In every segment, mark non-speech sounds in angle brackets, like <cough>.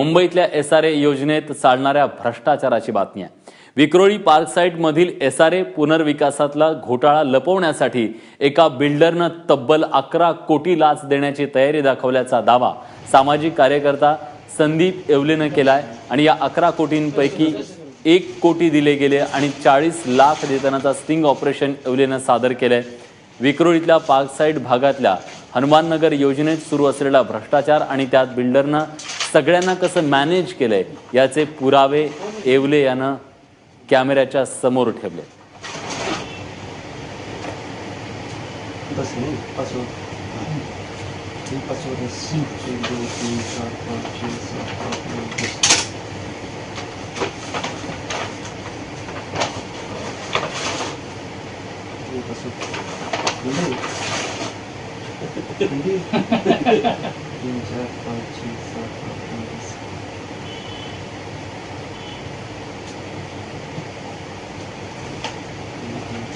मुंबईतल्या S R ए योजनेत चालणाऱ्या भ्रष्टाचाराची बातमी आहे. विक्रोळी पार्क साईट मधील एस आर ए पुनर्विकासातला घोटाळा लपवण्यासाठी एका बिल्डरनं तब्बल अकरा कोटी लाच देण्याची तयारी दाखवल्याचा दावा सामाजिक कार्यकर्ता संदीप येवलेनं केलाय आणि या अकरा कोटींपैकी एक कोटी दिले गेले आणि चाळीस लाख देतानाचा स्टिंग ऑपरेशन येवलेनं सादर केलंय. विक्रोळीतल्या पार्कसाईड भागातल्या हनुमाननगर योजनेत सुरू असलेला भ्रष्टाचार आणि त्यात बिल्डरनं सगळ्यांना कसं मॅनेज केलंय याचे पुरावे येवले यानं कॅमेऱ्याच्या समोर ठेवले. तीन चार पाच छे सात <laughs> <laughs> आठ नऊ दस हे पासवर्ड हिंदी हिंदी तीन चार पाच छे सात आठ नऊ दस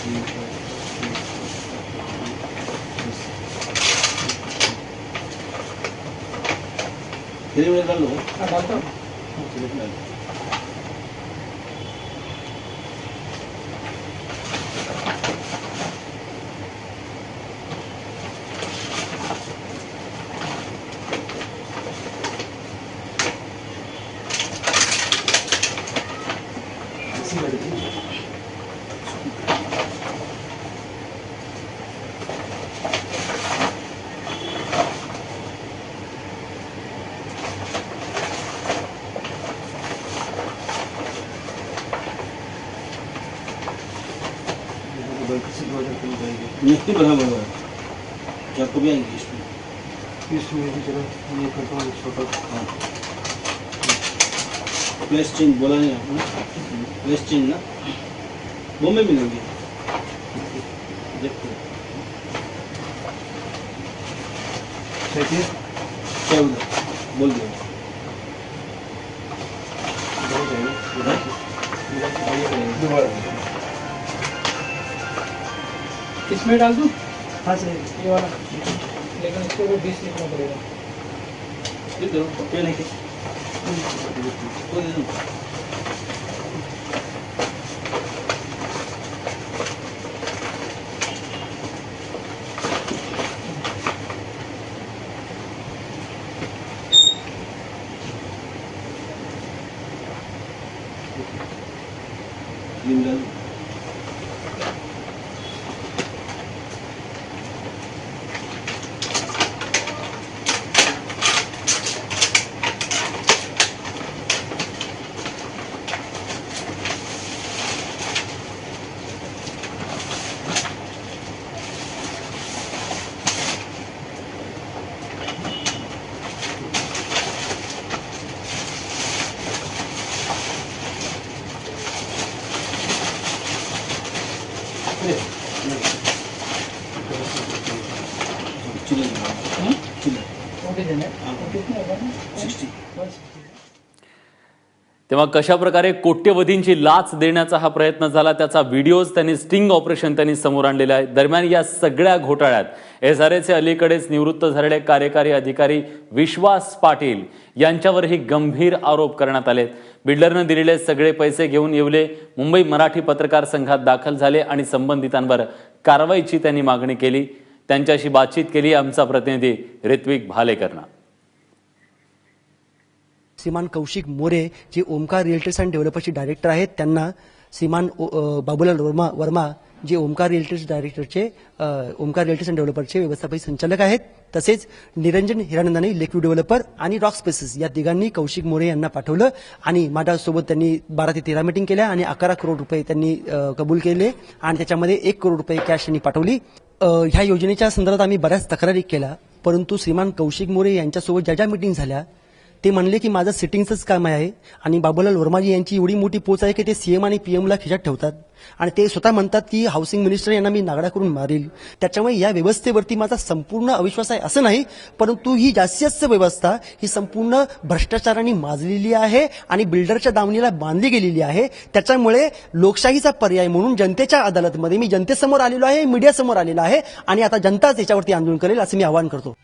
एक दोन तीन चार पाच छे निफ्टी हुआ है। आपको भी आएंगे इसमें इसमें भी जरा ये करता हूँ छोटा हाँ प्लेस चेंज बोला नहीं आपने? प्लेस चेंज ना? वो में मिलेंगे। देखते हैं। क्या उधर बोल दो। इसमें डाल दूँ? हाँ सर ये वाला। लेकिन इसको भी बीस लिखना पड़ेगा। ये दो ये हम्म। लेके 晕针 तेव्हा कशा प्रकारे कोट्यवधींची लाच देण्याचा हा प्रयत्न झाला त्याचा व्हिडिओज त्यांनी स्टिंग ऑपरेशन त्यांनी समोर आणलेला आहे. दरम्यान या सगळ्या घोटाळ्यात एस आर एचे अलीकडेच निवृत्त झालेले कार्यकारी अधिकारी विश्वास पाटील यांच्यावरही गंभीर आरोप करण्यात आलेत बिल्डरनं दिलेले सगळे पैसे घेऊन येवले. मुंबई मराठी पत्रकार संघात दाखल झाले आणि संबंधितांवर कारवाईची त्यांनी मागणी केली. त्यांच्याशी बातचीत केली आमचा प्रतिनिधी ऋत्विक भालेकरनं. श्रीमान कौशिक मोरे जे ओमकार रिअल्टर्स अँड डेव्हलपर्सचे डायरेक्टर आहेत त्यांना श्रीमान ओ- बाबूलाल वर्मा वर्मा जे ओमकार रिअल्टर्स डायरेक्टरचे ओमकार रिअल्टर्स अँड डेव्हलपरचे व्यवस्थापकीय संचालक आहेत तसेच निरंजन हिरानंदाने लेक्यू डेव्हलपर आणि रॉक स्पेसेस या तिघांनी कौशिक मोरे यांना पाठवलं आणि माझ्यासोबत त्यांनी बारा ते तेरा मिटिंग केल्या आणि अकरा करोड रुपये त्यांनी कबूल केले आणि त्याच्यामध्ये एक करोड रुपये कॅश त्यांनी पाठवली. ह्या योजनेच्या संदर्भात आम्ही बऱ्याच तक्रारी केल्या परंतु श्रीमान कौशिक मोरे यांच्यासोबत ज्या ज्या मिटिंग झाल्या ते म्हणले की माझं सिटिंगचंच काम आहे आणि बाबूलाल वर्माजी यांची एवढी मोठी पोच आहे की ते सीएम आणि पीएमला खिशात ठेवतात. आणि ते स्वतः म्हणतात की हाऊसिंग मिनिस्टर यांना मी नागडा करून मारेल. त्याच्यामुळे या व्यवस्थेवरती माझा संपूर्ण अविश्वास आहे असं नाही परंतु ही जास्तीत जास्त व्यवस्था ही संपूर्ण भ्रष्टाचाराने माजलेली आहे आणि बिल्डरच्या दावणीला बांधली गेलेली आहे. त्याच्यामुळे लोकशाहीचा पर्याय म्हणून जनतेच्या अदालतमध्ये मी जनतेसमोर आलेलो आहे मीडियासमोर आलेलो आहे आणि आता जनताच याच्यावरती आंदोलन करेल असं मी आवाहन करतो.